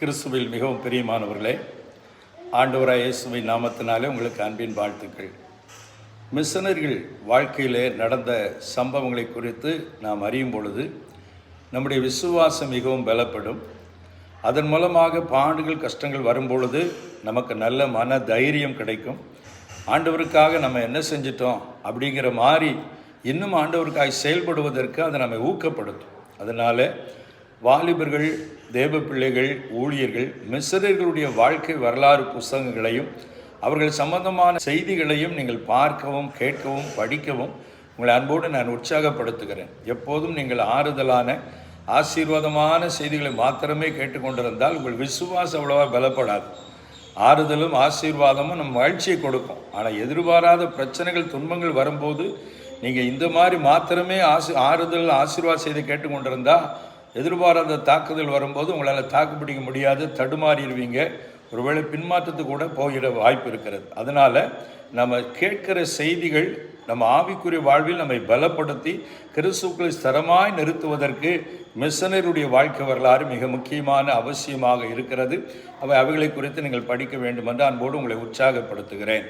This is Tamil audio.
கிறிஸ்துவில் மிகவும் பிரியமானவர்களே ஆண்டவராய் இயேசுவின் நாமத்தினாலே உங்களுக்கு அன்பின் வாழ்த்துக்கள். மிஷனர்கள் வாழ்க்கையிலே நடந்த சம்பவங்களை குறித்து நாம் அறியும் பொழுது நம்முடைய விசுவாசம் மிகவும் பலப்படும். அதன் மூலமாக பாடுகள் கஷ்டங்கள் வரும்பொழுது நமக்கு நல்ல மன தைரியம் கிடைக்கும். ஆண்டவருக்காக நம்ம என்ன செஞ்சிட்டோம் அப்படிங்கிற மாதிரி இன்னும் ஆண்டவருக்காக செயல்படுவதற்கு அதை நம்மை ஊக்கப்படுத்தும். அதனால் வாலிபர்கள் தேவ பிள்ளைகள் ஊழியர்கள் மிஸ்ரர்களுடைய வாழ்க்கை வரலாறு புஸ்தகங்களையும் அவர்கள் சம்பந்தமான செய்திகளையும் நீங்கள் பார்க்கவும் கேட்கவும் படிக்கவும் உங்களை அன்போடு நான் உற்சாகப்படுத்துகிறேன். எப்போதும் நீங்கள் ஆறுதலான ஆசீர்வாதமான செய்திகளை மாத்திரமே கேட்டுக்கொண்டிருந்தால் உங்கள் விசுவாசம் அவ்வளோவா பலப்படாது. ஆறுதலும் ஆசீர்வாதமும் நம்ம மகிழ்ச்சியை கொடுக்கும். ஆனால் எதிர்பாராத பிரச்சனைகள் துன்பங்கள் வரும்போது நீங்கள் இந்த மாதிரி மாத்திரமே ஆசி ஆறுதல் ஆசீர்வாத செய்தி கேட்டுக்கொண்டிருந்தால் எதிர்பாராத தாக்குதல் வரும்போது உங்களால் தாக்கு பிடிக்க முடியாது தடுமாறிடுவீங்க. ஒருவேளை பின்மாற்றத்துக்கு கூட போகிற வாய்ப்பு இருக்கிறது. அதனால் நம்ம கேட்கிற செய்திகள் நம்ம ஆவிக்குரிய வாழ்வில் நம்மை பலப்படுத்தி கிறிஸ்துக்களை ஸ்தரமாய் நிறுத்துவதற்கு மிஷனருடைய வாழ்க்கை வரலாறு மிக முக்கியமான அவசியமாக இருக்கிறது. அவை அவைகளை குறித்து நீங்கள் படிக்க வேண்டும் என்று அன்போடு உங்களை உற்சாகப்படுத்துகிறேன்.